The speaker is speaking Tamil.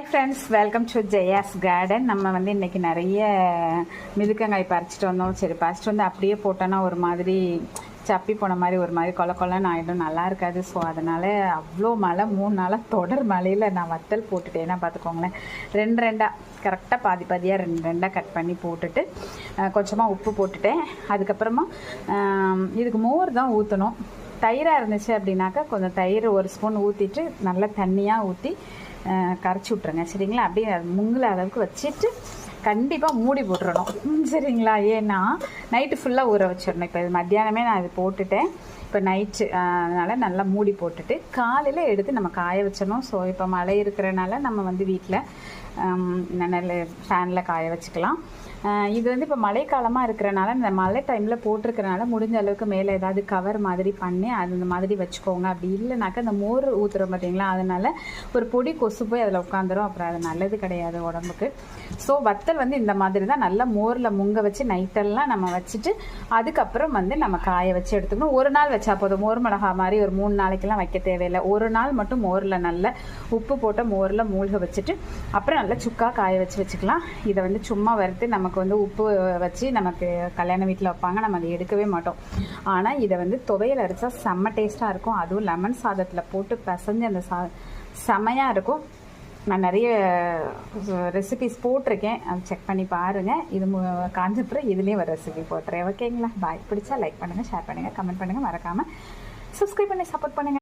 Hi friends welcome to Jaya's garden நம்ம வந்து இன்றைக்கி நிறைய மிதுக்கங்காய் பறிச்சிட்டு வந்தோம். சரி பறிச்சிட்டு வந்து அப்படியே போட்டோன்னா ஒரு மாதிரி சப்பி போன மாதிரி ஒரு மாதிரி கொல கொலன்னு ஆகிடும் நல்லா இருக்காது. ஸோ அதனால் அவ்வளோ மழை மூணு நாளாக தொடர் மழையில் நான் வத்தல் போட்டுட்டேன்னா பார்த்துக்கோங்களேன். ரெண்டு ரெண்டாக கரெக்டாக பாதி பாதியாக ரெண்டு ரெண்டாக கட் பண்ணி போட்டுட்டு கொஞ்சமாக உப்பு போட்டுட்டேன். அதுக்கப்புறமா இதுக்கு மோர் தான் ஊற்றணும் தயிராக இருந்துச்சு அப்படின்னாக்கா கொஞ்சம் தயிர் ஒரு ஸ்பூன் ஊற்றிட்டு நல்லா தண்ணியாக ஊற்றி கரைச்சி விட்ருங்க சரிங்களா? அப்படியே முங்குல அளவுக்கு வச்சுட்டு கண்டிப்பாக மூடி போட்டுறணும். ம், சரிங்களா? ஏன்னா நைட்டு ஃபுல்லாக ஊற வச்சிடணும். இப்போ இது மத்தியானமே நான் இது போட்டுட்டேன். இப்போ நைட்டு அதனால் நல்லா மூடி போட்டுட்டு காலையில் எடுத்து நம்ம காய வச்சிடணும். ஸோ இப்போ மழை இருக்கிறனால நம்ம வந்து வீட்டில் நல்ல ஃபேனில் காய வச்சுக்கலாம். இது வந்து இப்போ மழைக்காலமாக இருக்கிறனால இந்த மழை டைமில் போட்டிருக்கிறனால முடிஞ்ச அளவுக்கு மேலே ஏதாவது கவர் மாதிரி பண்ணி அது இந்த மாதிரி வச்சுக்கோங்க. அப்படி இல்லைனாக்கா இந்த மோர் ஊற்றுறோம் பார்த்தீங்களா அதனால ஒரு பொடி கொசு போய் அதில் உட்காந்துரும். அப்புறம் அது நல்லது கிடையாது உடம்புக்கு. ஸோ வத்தல் வந்து இந்த மாதிரி தான் நல்லா மோரில் முங்க வச்சு நைட்டெல்லாம் நம்ம வச்சுட்டு அதுக்கப்புறம் வந்து நம்ம காய வச்சு எடுத்துக்கணும். ஒரு நாள் வச்சா போதும். மோர் மிளகா மாதிரி ஒரு மூணு நாளைக்கெல்லாம் வைக்க தேவையில்லை. ஒரு நாள் மட்டும் மோரில் நல்ல உப்பு போட்ட மோரில் மூழ்க வச்சுட்டு அப்புறம் நல்லா சுக்கா காய வச்சு வச்சுக்கலாம். இதை வந்து சும்மா வறுத்து நமக்கு வந்து உப்பு வச்சு நமக்கு கல்யாண வீட்டில் வைப்பாங்க. நம்ம அதை எடுக்கவே மாட்டோம். ஆனால் இதை வந்து துவையல் அரைச்சா செம்ம டேஸ்ட்டாக இருக்கும். அதுவும் லெமன் சாதத்தில் போட்டு பிசைஞ்சு அந்த சா செமையாக இருக்கும். நான் நிறைய ரெசிபிஸ் போட்டிருக்கேன். அது செக் பண்ணி பாருங்கள் இது மு- காஞ்சப்புறம் இதுலேயும் ஒரு ரெசிபி போட்டுறேன். ஓகேங்களா பாய் பிடிச்சா லைக் பண்ணுங்கள் ஷேர் பண்ணுங்கள் கமெண்ட் பண்ணுங்கள் மறக்காமல் சப்ஸ்கிரைப் பண்ணி சப்போர்ட் பண்ணுங்கள்